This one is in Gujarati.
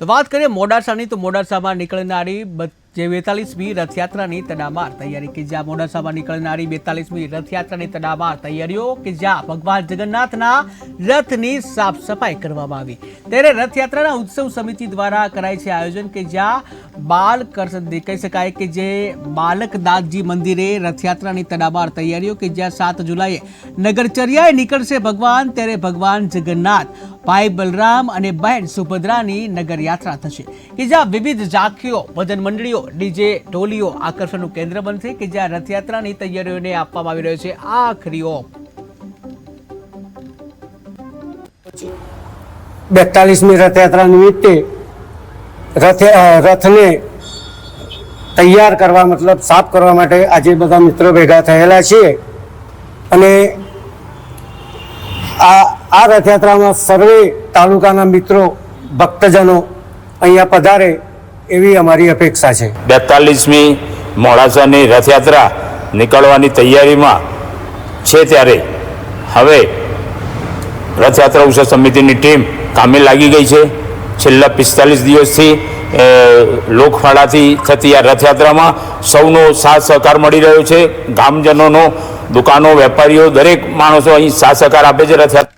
તો વાત કરીએ મોડાસાની તો મોડાસામાં નીકળનારી જે બેતાલીસમી રથયાત્રાની તડામાર તૈયારી કે જ્યાં મોડાસામાં નીકળનારી બેતાલીસમી રથયાત્રાની તડામાર તૈયારીઓ કે જ્યાં ભગવાન જગન્નાથના રથની સાફ સફાઈ કરવામાં આવી. ત્યારે રથયાત્રાના ઉત્સવ સમિતિ દ્વારા કરાય છે આયોજન કે જ્યાં બાલ કહી શકાય કે જે બાલકનાથજી મંદિરે રથયાત્રાની તડામાર તૈયારીઓ કે જ્યાં સાત જુલાઈએ નગરચર્યાએ નીકળશે ભગવાન, ત્યારે ભગવાન જગન્નાથ, ભાઈ બલરામ અને બહેન સુભદ્રાની નગરયાત્રા થશે. કે જ્યાં વિવિધ ઝાંખીઓ, ભજન મંડળીઓ ડીજે ટોલીઓ આકર્ષણનું કેન્દ્ર બનશે કે જ્યાં રથયાત્રાની તૈયારીઓને આપવામાં આવી રહ્યો છે આખરી ઓપ. બેતાલીસમી રથયાત્રા નિમિત્તે રથ રથને તૈયાર કરવા મતલબ સાફ કરવા માટે આજે બધા મિત્રો ભેગા થયેલા છીએ. અને આ આ રથયાત્રામાં સર્વે તાલુકાના મિત્રો, ભક્તજનો અહીંયા પધારે એવી અમારી અપેક્ષા છે. બેતાલીસમી મોડાસાની રથયાત્રા નીકળવાની તૈયારીમાં છે ત્યારે હવે રથયાત્રા ઉત્સવ સમિતિની ટીમ કામે લાગી ગઈ છે. છેલ્લા પિસ્તાલીસ દિવસથી લોકફાળાથી થતી આ રથયાત્રામાં સૌનો સાથ સહકાર મળી રહ્યો છે. ગામજનોનો, દુકાનો, વેપારીઓ, દરેક માણસો અહીં સાથ સહકાર આપે છે રથયાત્રા